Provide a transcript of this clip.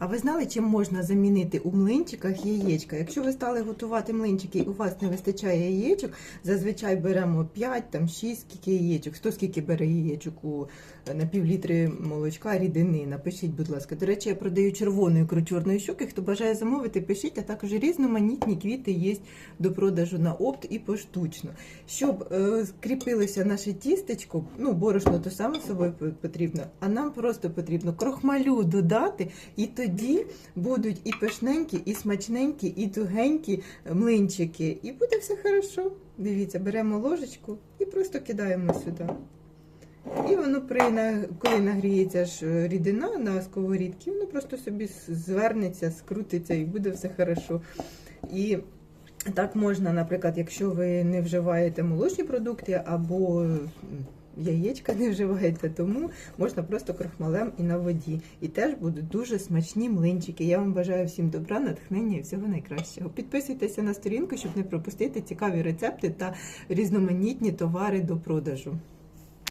А ви знали, чим можна замінити у млинчиках яєчка? Якщо ви стали готувати млинчики і у вас не вистачає яєчок, зазвичай беремо 5, там 6 скільки яєчок. Хто скільки бере яєчок у на півлітри молочка рідини? Напишіть, будь ласка. До речі, я продаю червоної ікру чорної щуки. Хто бажає замовити, пишіть, а також різноманітні квіти є до продажу на опт і поштучно. Щоб е, наше тістечко, ну борошно то саме собою потрібно, а нам просто потрібно крохмалю додати, і тоді будуть і пишненькі, і смачненькі, і тугенькі млинчики. І буде все хорошо. Дивіться, беремо ложечку і просто кидаємо сюди. І воно при коли нагріється ж е, рідина на сковорідці, воно просто собі звернеться, скрутиться і буде все хорошо. І так можна, наприклад, якщо ви не вживаєте молочні продукти або м, яєчка не вживаєте, тому можна просто крохмалем і на воді. І теж будуть дуже смачні млинчики. Я вам бажаю всім добра, натхнення і всього найкращого. Підписуйтеся на сторінку, щоб не пропустити цікаві рецепти та різноманітні товари до продажу.